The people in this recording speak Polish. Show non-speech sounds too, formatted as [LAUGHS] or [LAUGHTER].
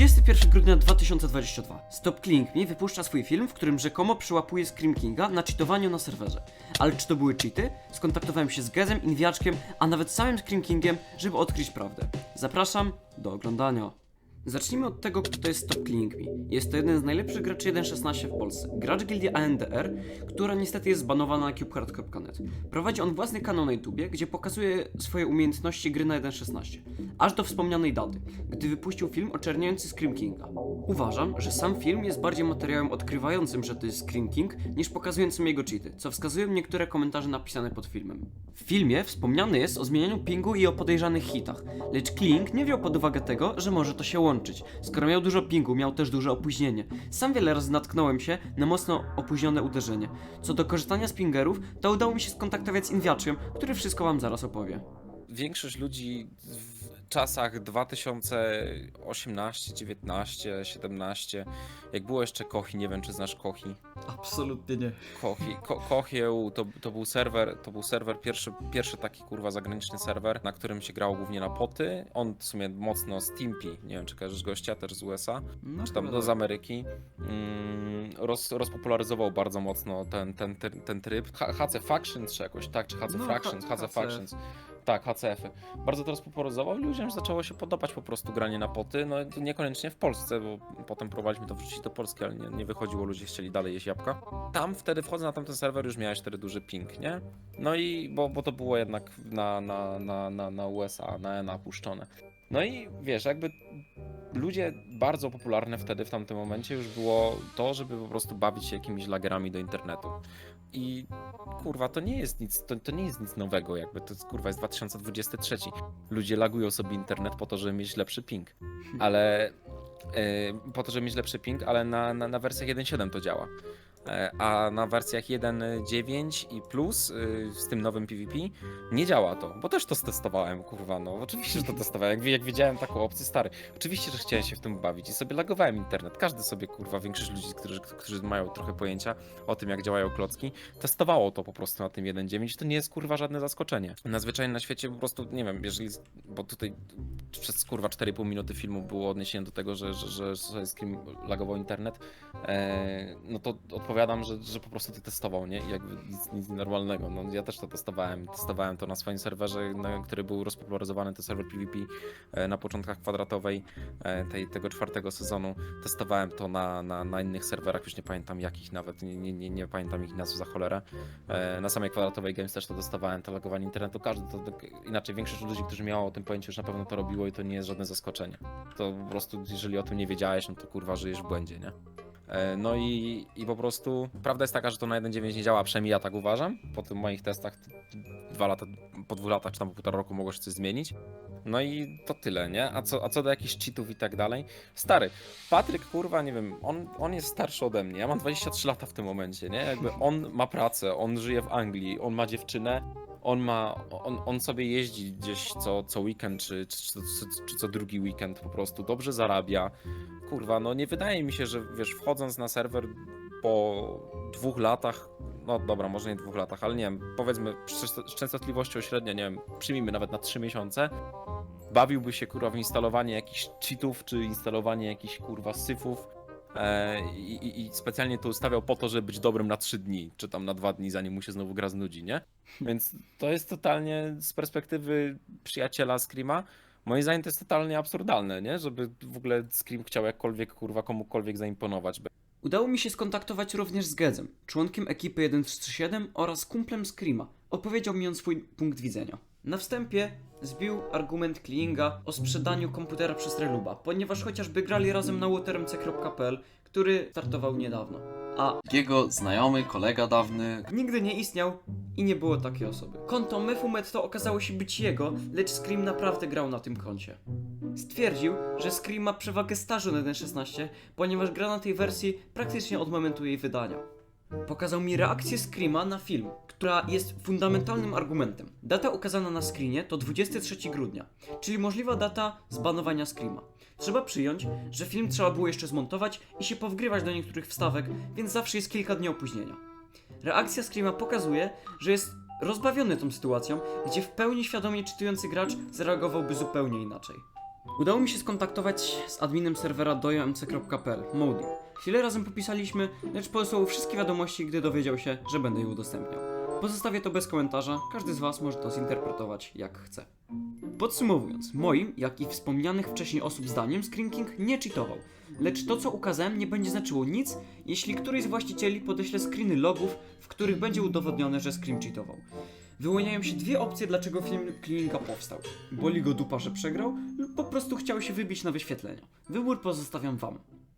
31 grudnia 2022. Stop Killing Me wypuszcza swój film, w którym rzekomo przyłapuje Scream Kinga na cheatowaniu na serwerze. Ale czy to były cheaty? Skontaktowałem się z Gezem, Inwiaczkiem, a nawet samym Scream Kingiem, żeby odkryć prawdę. Zapraszam do oglądania. Zacznijmy od tego, kto to jest Stop Killing Me. Jest to jeden z najlepszych graczy 1.16 w Polsce. Gracz gildii ANDR, która niestety jest zbanowana na cubecard.net. Prowadzi on własny kanał na YouTubie, gdzie pokazuje swoje umiejętności gry na 1.16. Aż do wspomnianej daty, gdy wypuścił film oczerniający Scream Kinga. Uważam, że sam film jest bardziej materiałem odkrywającym, że to jest Scream King, niż pokazującym jego cheaty, co wskazują niektóre komentarze napisane pod filmem. W filmie wspomniane jest o zmienianiu pingu i o podejrzanych hitach, lecz King nie wziął pod uwagę tego, że może to się. Skoro miał dużo pingu, miał też duże opóźnienie. Sam wiele razy natknąłem się na mocno opóźnione uderzenie. Co do korzystania z pingerów, to udało mi się skontaktować z Inwiaczkiem, który wszystko wam zaraz opowie. większość ludzi czasach 2018, 19, 17, jak było jeszcze Kochi, nie wiem czy znasz Kochi. Absolutnie nie. Kochi, Ko, Kochieł to, to był serwer, to był serwer, pierwszy, pierwszy taki kurwa zagraniczny serwer, na którym się grało głównie na poty. On w sumie mocno Stimpy, nie wiem czy kojarzysz gościa, też z USA, No, czy tam no, z Ameryki. Mm, roz, rozpopularyzował bardzo mocno ten, ten, ten, ten tryb. H- HC Factions czy jakoś tak, czy HC No, Fractions, HC. Factions. Tak, HCF-y. Bardzo to rozpopularyzował i ludziom zaczęło się podobać po prostu granie na poty. No niekoniecznie w Polsce, bo potem próbowaliśmy to wrzucić do Polski, ale nie, nie wychodziło, ludzie chcieli dalej jeść jabłka. Tam wtedy wchodzę na tamten serwer, już miałeś wtedy duży ping, nie? No i bo, bo to było jednak na, na, na, na, na USA, na ENA puszczone. No i wiesz, jakby ludzie bardzo popularne wtedy w tamtym momencie już było to, żeby po prostu bawić się jakimiś lagerami do internetu. I kurwa, to nie jest nic, to, to nie jest nic nowego, jakby to jest, kurwa jest 2023. Ludzie lagują sobie internet po to, żeby mieć lepszy ping. Ale e, po to, żeby mieć lepszy ping, ale na, na, na wersjach 1.7 to działa. E, A na wersjach 1.9 i plus y, z tym nowym PvP nie działa to, bo też to stestowałem, kurwa, no. Oczywiście, że to testowałem, jak, jak wiedziałem taką opcję, stary, oczywiście, że chciałem się w tym bawić i sobie lagowałem internet, każdy sobie, kurwa, większość ludzi, którzy, którzy mają trochę pojęcia o tym, jak działają klocki, testowało to po prostu na tym 1.9 to nie jest, kurwa, żadne zaskoczenie. Nadzwyczajnie na świecie po prostu, nie wiem, jeżeli, bo tutaj przez, kurwa, 4,5 minuty filmu było odniesienie do tego, że, że, że Scream lagował internet, e, no to odpowiadam, że, że po prostu to testował, nie? Jakby nic, nic normalnego. No, ja też to testowałem. Testowałem to na swoim serwerze, na, który był rozpopularyzowany, to serwer PvP e, na początkach kwadratowej e, tej, tego czwartego sezonu. Testowałem to na, na, na innych serwerach, już nie pamiętam jakich nawet, nie, nie, nie, nie pamiętam ich nazw za cholerę. E, na samej kwadratowej Games też to testowałem, to logowanie internetu. Każdy to, to inaczej, większość ludzi, którzy miało o tym pojęciu, już na pewno to robiło i to nie jest żadne zaskoczenie. To po prostu, jeżeli o tym nie wiedziałeś, no to kurwa żyjesz w błędzie, nie? E, No i, i po prostu prawda jest taka, że to na 1.9 nie działa, przynajmniej ja tak uważam. Po tym moich testach dwa lata, po dwóch latach czy tam po półtora roku mogło się coś zmienić. No i to tyle, nie? A co, a co do jakichś cheatów i tak dalej? Stary, Patryk, kurwa, nie wiem, on, on jest starszy ode mnie, ja mam 23 lata w tym momencie, nie? Jakby on ma pracę, on żyje w Anglii, on ma dziewczynę, on ma, on, on sobie jeździ gdzieś co, co weekend, czy, czy, czy, czy co drugi weekend po prostu, dobrze zarabia. Kurwa, no nie wydaje mi się, że wiesz, wchodząc na serwer po dwóch latach, no dobra, może nie dwóch latach, ale nie wiem, powiedzmy z częstotliwością średnio, nie wiem, przyjmijmy nawet na trzy miesiące, bawiłby się kurwa w instalowanie jakichś cheatów, czy instalowanie jakichś kurwa syfów e, i, i, specjalnie to ustawiał po to, żeby być dobrym na trzy dni, czy tam na dwa dni, zanim mu się znowu gra znudzi, nie? [LAUGHS] Więc to jest totalnie z perspektywy przyjaciela Screama, moim zdaniem to jest totalnie absurdalne, nie? Żeby w ogóle Scream chciał jakkolwiek kurwa komukolwiek zaimponować. Udało mi się skontaktować również z Gezem, członkiem ekipy 137 oraz kumplem Screama. Opowiedział mi on swój punkt widzenia. Na wstępie zbił argument Klinga o sprzedaniu komputera przez Reluba, ponieważ chociażby grali razem na watermc.pl, który startował niedawno. A Jego znajomy, kolega dawny, nigdy nie istniał i nie było takiej osoby. Konto Mefumetto okazało się być jego, lecz Scream naprawdę grał na tym koncie. Stwierdził, że Scream ma przewagę stażu na 1.16, ponieważ gra na tej wersji praktycznie od momentu jej wydania. Pokazał mi reakcję Screama na film, która jest fundamentalnym argumentem. Data ukazana na screenie to 23 grudnia, czyli możliwa data zbanowania Screama. Trzeba przyjąć, że film trzeba było jeszcze zmontować i się powgrywać do niektórych wstawek, więc zawsze jest kilka dni opóźnienia. Reakcja Screama pokazuje, że jest rozbawiony tą sytuacją, gdzie w pełni świadomie czytujący gracz zareagowałby zupełnie inaczej. Udało mi się skontaktować z adminem serwera dojomc.pl, Modi. Chwilę razem popisaliśmy, lecz posłał wszystkie wiadomości, gdy dowiedział się, że będę je udostępniał. Pozostawię to bez komentarza, każdy z Was może to zinterpretować jak chce. Podsumowując, moim, jak i wspomnianych wcześniej osób zdaniem, Screen King nie cheatował. Lecz to, co ukazałem, nie będzie znaczyło nic, jeśli któryś z właścicieli podeśle screeny logów, w których będzie udowodnione, że Scream cheatował. Wyłaniają się dwie opcje, dlaczego film Klinika powstał. Boli go dupa, że przegrał, lub po prostu chciał się wybić na wyświetlenia. Wybór pozostawiam Wam.